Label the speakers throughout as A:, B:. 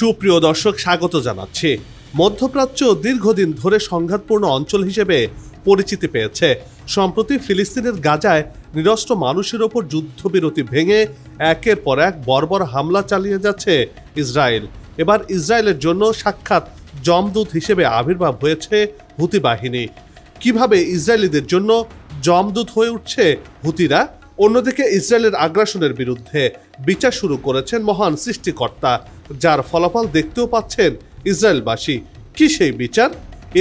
A: সুপ্রিয় দর্শক, স্বাগত জানাচ্ছি। মধ্যপ্রাচ্য দীর্ঘদিন ধরে সংঘাতপূর্ণ অঞ্চল হিসেবে পরিচিতি পেয়েছে। সম্প্রতি ফিলিস্তিনের গাজায় নিরস্ত্র মানুষের ওপর যুদ্ধবিরতি ভেঙে একের পর এক বর্বর হামলা চালিয়ে যাচ্ছে ইসরায়েল। এবার ইসরায়েলের জন্য সাক্ষাৎ জমদূত হিসেবে আবির্ভাব হয়েছে হুতি বাহিনী। কীভাবে ইসরায়েলিদের জন্য জমদূত হয়ে উঠছে হুতিরা? অন্যদিকে ইসরায়েলের আগ্রাসনের বিরুদ্ধে বিচার শুরু করেছেন মহান সৃষ্টিকর্তা যার ফলাফল দেখতেও পাচ্ছেন ইসরায়েলবাসী। কি সেই বিচার?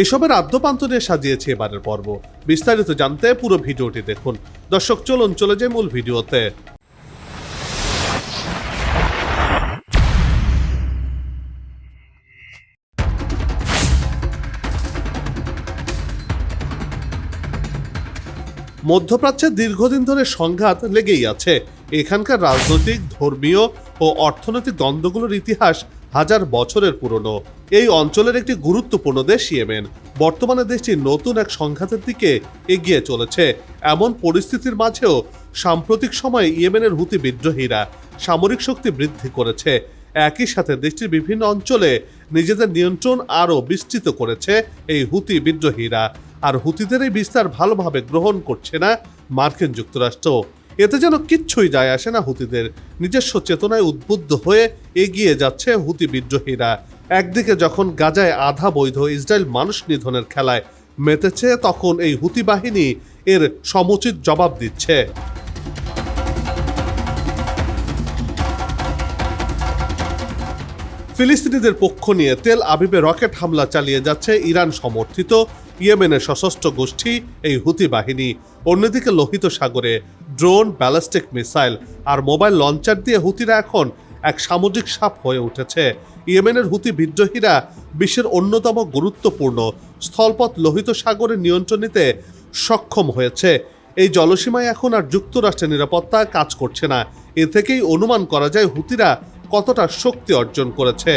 A: এসবের আদ্যপান্ত নিয়ে সাজিয়েছে এবারের পর্ব। বিস্তারিত জানতে পুরো ভিডিওটি দেখুন। দর্শক, চলুন, চলে যায় মূল ভিডিওতে। মধ্যপ্রাচ্যে দীর্ঘদিন ধরে সংঘাত লেগেই আছে। এখানকার রাজনৈতিক, ধর্মীয় ও অর্থনৈতিক দ্বন্দ্বগুলোর ইতিহাস হাজার বছরের পুরনো। এই অঞ্চলের একটি গুরুত্বপূর্ণ দেশ ইয়েমেন। বর্তমানে দেশটি নতুন এক সংঘাতের দিকে এগিয়ে চলেছে। এমন পরিস্থিতির মাঝেও সাম্প্রতিক সময়ে ইয়েমেনের হুতি বিদ্রোহীরা সামরিক শক্তি বৃদ্ধি করেছে। একই সাথে দেশটির বিভিন্ন অঞ্চলে নিজেদের নিয়ন্ত্রণ আরও বিস্তৃত করেছে এই হুতি বিদ্রোহীরা। আর হুতিদের এই বিস্তার ভালোভাবে গ্রহণ করছে না মার্কিন যুক্তরাষ্ট্র। এতে যেন কিচ্ছুই যায় আসে না হুতিদের। নিজস্ব চেতনায় উদ্বুদ্ধ হয়ে এগিয়ে যাচ্ছে হুতি বিদ্রোহীরা। একদিকে যখন গাজায় আধা বৈধ ইসরায়েল মানুষ নিধনের খেলায় মেতেছে, তখন এই হুতি বাহিনী এর সমুচিত জবাব দিচ্ছে। ফিলিস্তিনিদের পক্ষ নিয়ে তেল আবিবে রকেট হামলা চালিয়ে যাচ্ছে ইরান সমর্থিত। ইয়েমেনের সশস্ত্র গোষ্ঠী, এই হুতি বাহিনী। অন্যদিকে লোহিত সাগরে ড্রোন, ব্যালিস্টিক মিসাইল আর মোবাইল লঞ্চার দিয়ে হুতিরা এখন এক সামুদ্রিক সাপ হয়ে উঠেছে। ইয়েমেনের হুতি বিদ্রোহীরা বিশ্বের অন্যতম গুরুত্বপূর্ণ স্থলপথ লোহিত সাগরের নিয়ন্ত্রণ নিতে সক্ষম হয়েছে। এই জলসীমায় এখন আর যুক্তরাষ্ট্রের নিরাপত্তা কাজ করছে না। এ থেকেই অনুমান করা যায় হুতিরা কতটা শক্তি অর্জন করেছে।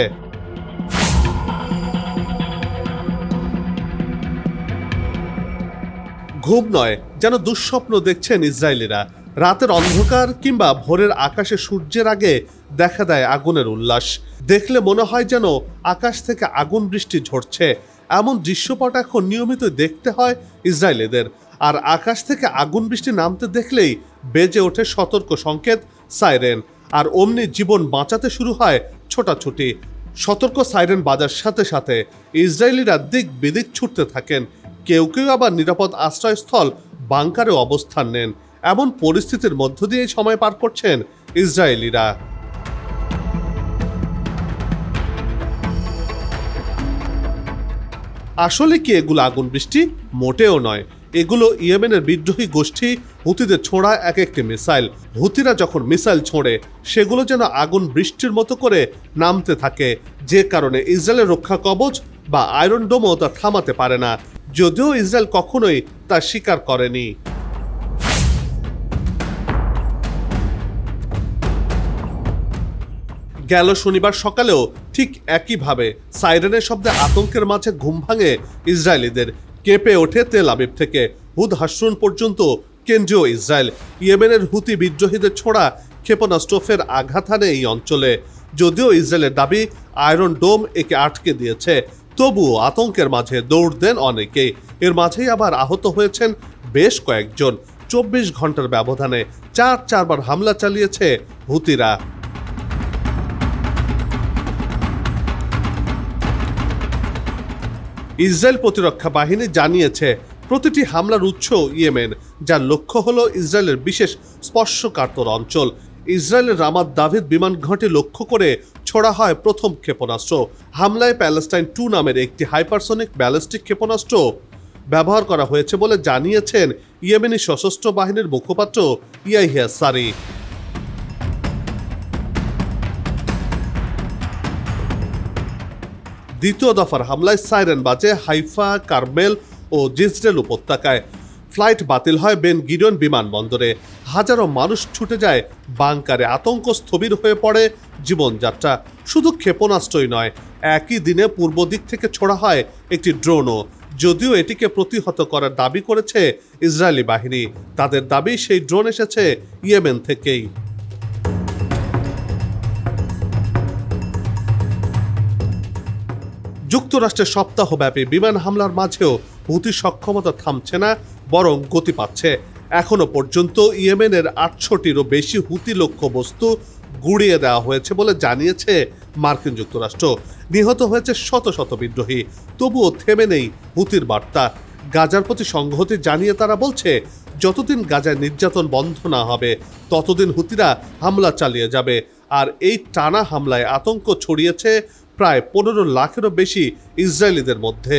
A: ঘুম নয়, যেন দুঃস্বপ্ন দেখছেন ইসরায়েলিরা। রাতের অন্ধকার কিংবা ভোরের আকাশে সূর্যের আগে দেখা দেয় আগুনের উল্লাস। দেখলে মনে হয় যেন আকাশ থেকে আগুন বৃষ্টি ঝরছে। এমন দৃশ্যপট এখন নিয়মিত দেখতে হয় ইসরায়েলিদের। আর আকাশ থেকে আগুন বৃষ্টি নামতে দেখলেই বেজে ওঠে সতর্ক সংকেত, সাইরেন। আর অমনি জীবন বাঁচাতে শুরু হয় ছোটাছুটি। সতর্ক সাইরেন বাজার সাথে সাথে ইসরায়েলিরা দিক বিদিক ছুটতে থাকেন। কেউ কেউ আবার নিরাপদ আশ্রয়স্থল, বাংকারে অবস্থান নেন। এমন পরিস্থিতির মধ্য দিয়ে সময় পার করছেন ইসরায়েলিরা। আসলে কি এগুলো আগুন বৃষ্টি? মোটেও নয়। এগুলো ইয়েমেনের বিদ্রোহী গোষ্ঠী হুতিদের ছোঁড়া এক একটি মিসাইল। হুতিরা যখন মিসাইল ছোঁড়ে, সেগুলো যেন আগুন বৃষ্টির মতো করে নামতে থাকে। যে কারণে ইসরায়েলের রক্ষা কবচ বা আয়রন ডোমও তা থামাতে পারে না। যদিও ইসরায়েল কখনোই তা স্বীকার করেনি। গেল শনিবার সকালেও ঠিক একইভাবে সাইরেনের শব্দে আতঙ্কের মাঝে ঘুম ভাঙে ইসরায়েলিদের। কেঁপে ওঠে তেল আবিব থেকে। হুদ হাসরুন পর্যন্ত কেন্দ্রীয় ইসরায়েল। ইয়েমেনের হুতি বিদ্রোহীদের ছোড়া ক্ষেপণাস্ত্রফের আঘাত হানে এই অঞ্চলে। যদিও ইসরায়েলের দাবি, আয়রন ডোম একে আটকে দিয়েছে। তবুও আতঙ্কের মাঝে দৌড় দেন অনেকেই। এর মাঝেই আবার আহত হয়েছেন বেশ কয়েকজন। চব্বিশ ঘণ্টার ব্যবধানে চার চারবার হামলা চালিয়েছে হুতিরা। ইসরায়েল প্রতিরক্ষা বাহিনী জানিয়েছে, প্রতিটি হামলার উৎস ইয়েমেন, যার লক্ষ্য হল ইসরায়েলের বিশেষ স্পর্শকাতর অঞ্চল। ইসরায়েলের রামাত দাভিদ বিমান ঘাঁটি লক্ষ্য করে ছোড়া হয় প্রথম ক্ষেপণাস্ত্র। হামলায় প্যালেস্টাইন টু নামের একটি হাইপারসনিক ব্যালিস্টিক ক্ষেপণাস্ত্র ব্যবহার করা হয়েছে বলে জানিয়েছেন ইয়েমেনি সশস্ত্র বাহিনীর মুখপাত্র ইয়াহিয়া সারি। দ্বিতীয় দফার হামলায় সাইরেন বাজে, হাইফা, কার্মেল ও জিজরেল উপত্যকায়। ফ্লাইট বাতিল হয় বেন গিরিয়ন বিমানবন্দরে। হাজারো মানুষ ছুটে যায়, বাংকারে আতঙ্ক স্থবির হয়ে পড়ে জীবনযাত্রা। শুধু ক্ষেপণাস্ত্রই নয়, একই দিনে পূর্ব দিক থেকে ছোড়া হয় একটি ড্রোনও। যদিও এটিকে প্রতিহত করার দাবি করেছে ইসরায়েলি বাহিনী, তাদের দাবি সেই ড্রোন এসেছে ইয়েমেন থেকেই। যুক্তরাষ্ট্রের সপ্তাহব্যাপী বিমান হামলার মাঝেও হুতির সক্ষমতা থামছে না, বরং গতি পাচ্ছে। এখনও পর্যন্ত ইয়েমেনের আটশোটিরও বেশি হুতি লক্ষ্যবস্তু গুড়িয়ে দেওয়া হয়েছে বলে জানিয়েছে মার্কিন যুক্তরাষ্ট্র। নিহত হয়েছে শত শত বিদ্রোহী, তবুও থেমে নেই হুতির বার্তা। গাজার প্রতি সংহতি জানিয়ে তারা বলছে, যতদিন গাজায় নির্যাতন বন্ধ না হবে, ততদিন হুতিরা হামলা চালিয়ে যাবে। আর এই টানা হামলায় আতঙ্ক ছড়িয়েছে প্রায় পনেরো লাখেরও বেশি ইসরায়েলিদের মধ্যে।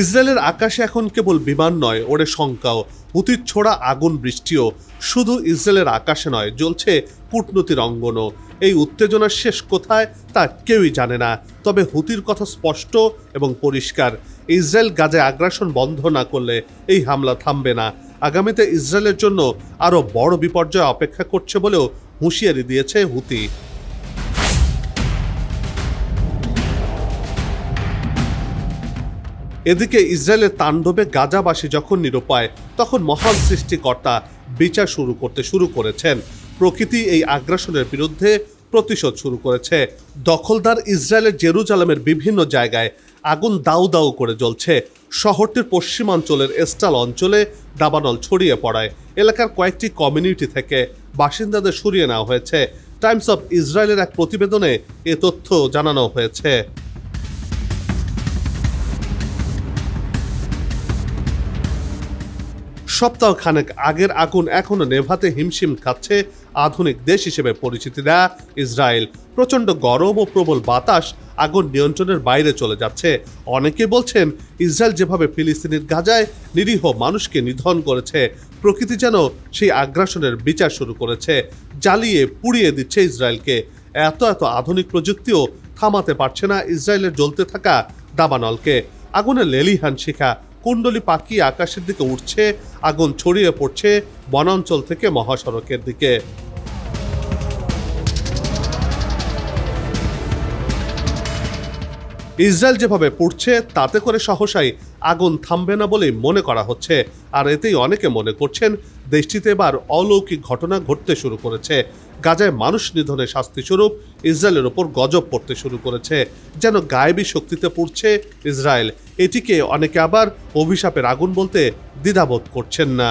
A: ইসরায়েলের আকাশে এখন কেবল বিমান নয় ওরে শঙ্কাও। হুতির ছোড়া আগুন বৃষ্টিও শুধু ইসরায়েলের আকাশে নয়, জ্বলছে কূটনীতির অঙ্গনও। এই উত্তেজনার শেষ কোথায় তা কেউই জানে না, তবে হুতির কথা স্পষ্ট এবং পরিষ্কার। ইসরায়েল গাজায় আগ্রাসন বন্ধ না করলে এই হামলা থামবে না। আগামীতে ইসরায়েলের জন্য আরও বড় বিপর্যয় অপেক্ষা করছে বলেও হুঁশিয়ারি দিয়েছে হুতি। এদিকে ইসরায়েলের তাণ্ডবে গাজাবাসী যখন নিরুপায়, তখন মহান সৃষ্টিকর্তা বিচার শুরু করতে শুরু করেছেন। প্রকৃতি এই আগ্রাসনের বিরুদ্ধে প্রতিশোধ শুরু করেছে। দখলদার ইসরায়েলের জেরুজালামের বিভিন্ন জায়গায় আগুন দাউ দাউ করে জ্বলছে। শহরটির পশ্চিমাঞ্চলের এস্টাল অঞ্চলে দাবানল ছড়িয়ে পড়ায়। এলাকার কয়েকটি কমিউনিটি থেকে বাসিন্দাদের সরিয়ে নেওয়া হয়েছে। টাইমস অফ ইসরায়েলের এক প্রতিবেদনে এ তথ্য জানানো হয়েছে। সপ্তাহ খানেক আগের আগুন এখনও নেভাতে হিমশিম খাচ্ছে আধুনিক দেশ হিসেবে পরিচিতি দেয়া ইসরায়েল। প্রচণ্ড গরম ও প্রবল বাতাস আগুন নিয়ন্ত্রণের বাইরে চলে যাচ্ছে। অনেকে বলছেন, ইসরায়েল যেভাবে ফিলিস্তিনির গাজায় নিরীহ মানুষকে নিধন করেছে, প্রকৃতি যেন সেই আগ্রাসনের বিচার শুরু করেছে, জ্বালিয়ে পুড়িয়ে দিচ্ছে ইসরায়েলকে। এত এত আধুনিক প্রযুক্তিও থামাতে পারছে না ইসরায়েলের জ্বলতে থাকা দাবানলকে। আগুনের লেলিহান শিখা, কুণ্ডলি পাখি আকাশের দিকে উঠছে, আগুন ছড়িয়ে পড়ছে বনাঞ্চল থেকে মহাসড়কের দিকে। ইসরায়েল যেভাবে পড়ছে, তাতে করে সহসাই আগুন থামবে না বলেই মনে করা হচ্ছে। আর এতেই অনেকে মনে করছেন, দেশটিতে এবার অলৌকিক ঘটনা ঘটতে শুরু করেছে। গাজায় মানুষ নিধনের শাস্তিস্বরূপ ইসরায়েলের ওপর গজব পড়তে শুরু করেছে। যেন গায়েবী শক্তিতে পড়ছে ইসরায়েল, এটিকে অনেকে আবার অভিশাপের আগুন বলতে দ্বিধাবোধ করছেন না।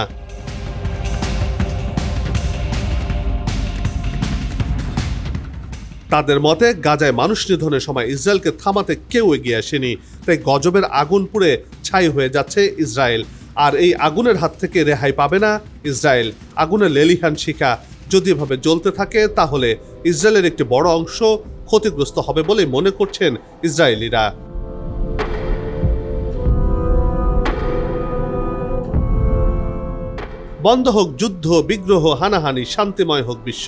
A: তাদের মতে, গাজায় মানুষ নিধনের সময় ইসরায়েলকে থামাতে কেউ এগিয়ে আসেনি, তাই গজবের আগুন পুড়ে ছাই হয়ে যাচ্ছে ইসরায়েল। আর এই আগুনের হাত থেকে রেহাই পাবে না ইসরায়েল। আগুনের লেলিহান শিখা যদি এভাবে জ্বলতে থাকে, তাহলে ইসরায়েলের একটি বড় অংশ ক্ষতিগ্রস্ত হবে বলে মনে করছেন ইসরায়েলিরা। বন্ধ হোক যুদ্ধ, বিগ্রহ, হানাহানি, শান্তিময় হোক বিশ্ব।